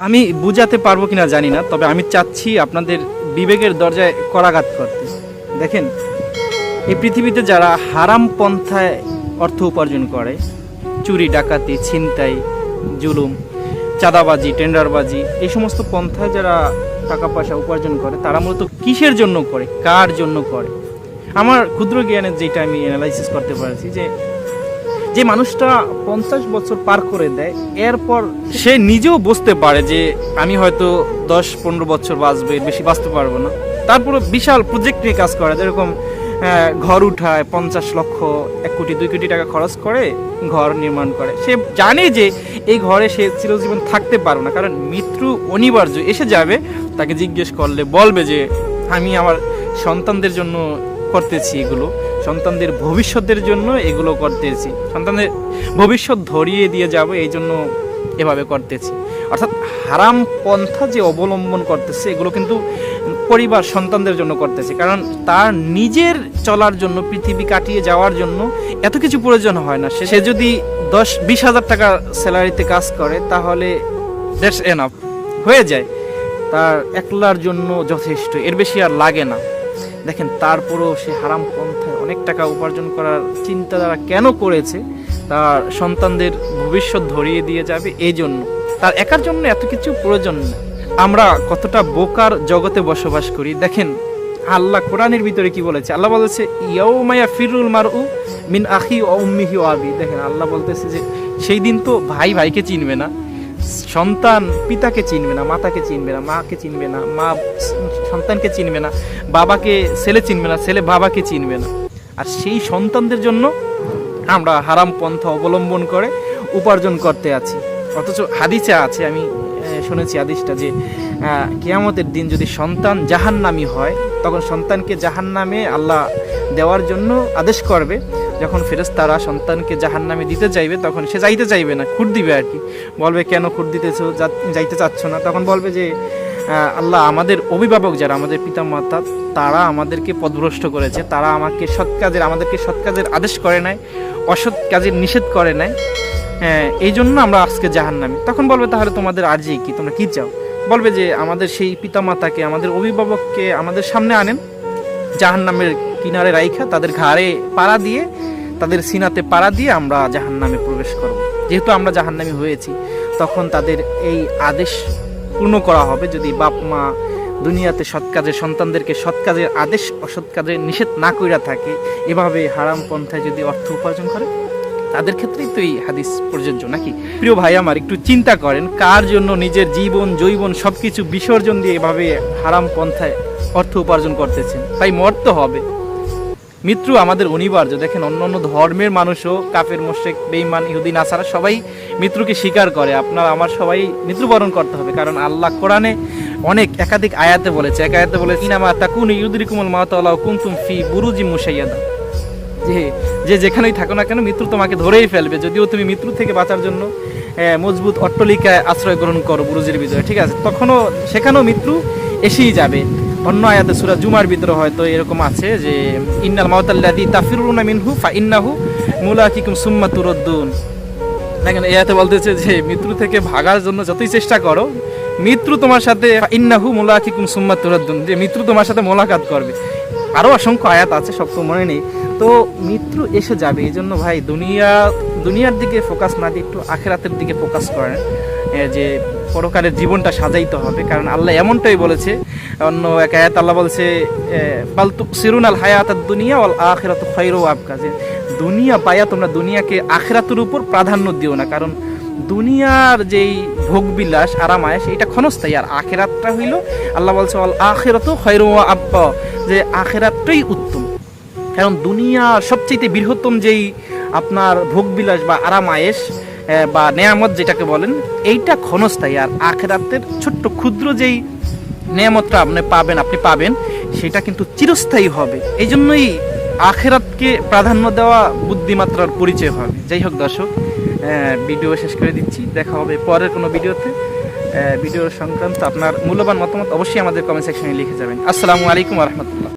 আমি বুঝাতে পারব কিনা জানি না, তবে আমি চাচ্ছি আপনাদের বিবেকের দরজায় করাঘাত করতে। দেখেন, এই পৃথিবীতে যারা হারাম পন্থায় অর্থ উপার্জন করে, চুরি, ডাকাতি, ছিনতাই, জুলুম, চাঁদাবাজি, টেন্ডারবাজি, এই সমস্ত পন্থায় যারা টাকা পয়সা উপার্জন করে, তারা মূলত কিসের জন্য করে? কার জন্য করে? আমার ক্ষুদ্র জ্ঞানের যেটা আমি অ্যানালাইসিস করতে পারছি যে যে মানুষটা পঞ্চাশ বছর পার করে দেয়, এরপর সে নিজেও বুঝতে পারে যে আমি হয়তো দশ, পনেরো বছর বাঁচবে বেশি বাঁচতে পারব না। তারপরে বিশাল প্রজেক্ট নিয়ে কাজ করে, যেরকম ঘর উঠায়, পঞ্চাশ লক্ষ, এক কোটি, দুই কোটি টাকা খরচ করে ঘর নির্মাণ করে। সে জানে যে এই ঘরে সে চিরজীবন থাকতে পারবে না, কারণ মৃত্যু অনিবার্য, এসে যাবে, তাকে জিজ্ঞেস করলে বলবে যে, আমি আমার সন্তানদের জন্য করতেছি এগুলো। সন্তানদের ভবিষ্যতের জন্য এগুলো করতেছি। সন্তানদের ভবিষ্যৎ ধরিয়ে দিয়ে যাব, এই জন্য এভাবে করতেছি। অর্থাৎ হারাম পন্থা যে অবলম্বন করতেছে, এগুলো কিন্তু পরিবার, সন্তানদের জন্য করতেছে। কারণ তার নিজের চলার জন্য, পৃথিবী কাটিয়ে যাওয়ার জন্য এত কিছু প্রয়োজন হয় না। সে- যদি দশ, বিশ হাজার টাকা স্যালারিতে কাজ করে, তাহলে দ্যাটস এনাফ হয়ে যায়। তার একলার জন্য যথেষ্ট, এর বেশি আর লাগে না। দেখেন, তারপরেও সে হারাম পন্থায় অনেক টাকা উপার্জন করার চিন্তা তারা কেন করেছে? তার সন্তানদের ভবিষ্যৎ ধরিয়ে দিয়ে যাবে এই জন্য। তার একার জন্য এত কিছু প্রয়োজন নেই আমরা কতটা বোকার জগতে বসবাস করি। দেখেন, আল্লাহ কোরআনের ভিতরে কি বলেছে? আল্লাহ বলেছে ইয়াউমায়া ফিরুল মারউ মিন আখি ও উম্মিহি ও আবি। দেখেন, আল্লাহ বলতেছে যে, সেই দিন তো ভাই ভাইকে চিনবে না। সন্তান পিতাকে চিনবে না, মাতাকে চিনবে না, মাকে চিনবে না, মা সন্তানকে চিনবে না, বাবাকে, ছেলে চিনবে না, ছেলে বাবাকে চিনবে না। আর সেই সন্তানদের জন্য আমরা হারাম পন্থা অবলম্বন করে উপার্জন করতে আছি। অথচ হাদিসে আছে, আমি শুনেছি হাদিসটা যে কিয়ামতের দিন যদি সন্তান জাহান্নামি হয়, তখন সন্তানকে জাহান্নামে আল্লাহ দেওয়ার জন্য আদেশ করবে। যখন ফেরেশতারা সন্তানকে জাহান্নামে দিতে চাইবে, তখন সে যাইতে চাইবে না, খুঁট দিবে আর কি। বলবে, কেন খুঁট দিতেছো? যাইতে চাচ্ছ না। তখন বলবে যে আল্লাহ আমাদের অভিভাবক যারা, আমাদের পিতা মাতা তারা আমাদেরকে পদভ্রষ্ট করেছে। তারা আমাকে সৎ কাজের, আমাদেরকে সৎ কাজের আদেশ করে নাই, অসৎ কাজের নিষেধ করে নাই। হ্যাঁ এই জন্য আমরা আজকে জাহান্নামি। তখন বলবে, তাহলে তোমাদের আর্জি কি? তোমরা কী চাও? বলবে যে, আমাদের সেই পিতা মাতাকে আমাদের অভিভাবককে আমাদের সামনে আনেন, জাহান্নামের কিনারে রাইখা তাদের ঘাড়ে পাড়া দিয়ে, তাদের সিনাতে পাড়া দিয়ে আমরা জাহান্নামে প্রবেশ করব। যেহেতু আমরা জাহান্নামি হয়েছি, তখন তাদের এই আদেশ পূর্ণ করা হবে। যদি বাপ মা দুনিয়াতে সৎ কাজের সন্তানদেরকে সৎ কাজের আদেশ, অসৎ কাজের নিষেধ না কইরা থাকে, এভাবে হারাম পন্থায় যদি অর্থ উপার্জন করে, তাদের ক্ষেত্রেই তো এই হাদিস প্রযোজ্য নাকি? প্রিয় ভাই আমার, একটু চিন্তা করেন, কার জন্য নিজের জীবন জৈবন সবকিছু বিসর্জন দিয়ে এভাবে হারাম পন্থায় অর্থ উপার্জন করতেছেন? তাই মরতে হবে। মৃত্যু আমাদের অনিবার্য। দেখেন অন্য অন্য ধর্মের মানুষও, কাফের মোশেক বেইমান ইহুদি, নাসারা সবাই মৃত্যুকে স্বীকার করে। আপনার, আমার সবাই মৃত্যুবরণ করতে হবে। কারণ আল্লাহ কোরআনে অনেক একাধিক আয়াতে বলেছে। এক আয়াতে বলেছে ইনামা তাকুন ইউদরিকুমুল মাতাল্লাহ কুনতুম ফি বুরুজি মুসাইয়াদা যে যে যেখানেই থাকো না কেন মৃত্যু তোমাকে ধরেই ফেলবে। যদিও তুমি মৃত্যু থেকে বাঁচার জন্য মজবুত অট্টলিকায় আশ্রয় গ্রহণ করো বুরুজের ভিতরে ঠিক আছে? তখনও সেখানেও মৃত্যু এসেই যাবে। অন্য আয়াতে সুরা জুমার ভিতরে হয়তো এরকম আছে যে, ইন্নাল মাওতাল্লাদি তাফিরুনা মিনহু ফা ইন্নাহু মুলাকিকুম সুম্মা তুরদ্দুন। দেখেন, এই আয়াতে বলতেছে যে মৃত্যু থেকে ভাগার জন্য যতই চেষ্টা করো মৃত্যু তোমার সাথে ইন্নাহু মুলাকিকুম সুম্মা তুরদ্দুন। যে মৃত্যু তোমার সাথে মোলাকাত করবে। আরও অসংখ্য আয়াত আছে, সব তো মনে নেই। তো মৃত্যু এসে যাবে এই জন্য ভাই দুনিয়া, দুনিয়ার দিকে ফোকাস না দিয়ে একটু আখেরাতের দিকে ফোকাস করেন। যে পরকালের জীবনটা সাজাইতে হবে, কারণ আল্লাহ এমনটাই বলেছে, অন্য এক আয়াত আল্লাহ বলছে বালতু সিরুন আল হায়াত দুনিয়া অল আখেরাত খৈর আবকা, যে দুনিয়া পায়া তোমরা দুনিয়াকে আখেরাতের উপর প্রাধান্য দিও না, কারণ দুনিয়ার যেই ভোগবিলাস, আরামায়াস, এটা ক্ষণস্থায়ী, আর আখেরাতটা হইল, আল্লাহ বলছে অল আখেরাত খৈর আব্বা যে আখেরাতটাই উত্তম। কারণ দুনিয়ার সবচেয়ে বৃহত্তম যেই আপনার ভোগবিলাস বা আরামায়েশ বা নেয়ামত যেটাকে বলেন, এইটা ক্ষণস্থায়ী আর আখেরাতের ছোট্ট ক্ষুদ্র যেই নেয়ামতটা আপনি পাবেন আপনি পাবেন, সেটা কিন্তু চিরস্থায়ী হবে। এই জন্যই আখেরাতকে প্রাধান্য দেওয়া বুদ্ধিমাত্রার পরিচয় হবে। যাই হোক দর্শক ভিডিও শেষ করে দিচ্ছি। দেখা হবে পরের কোনো ভিডিওতে। ভিডিও সংক্রান্ত আপনার মূল্যবান মতামত অবশ্যই আমাদের কমেন্ট সেকশনে লিখে যাবেন। আসসালামু আলাইকুম রহমতুল্লাহ।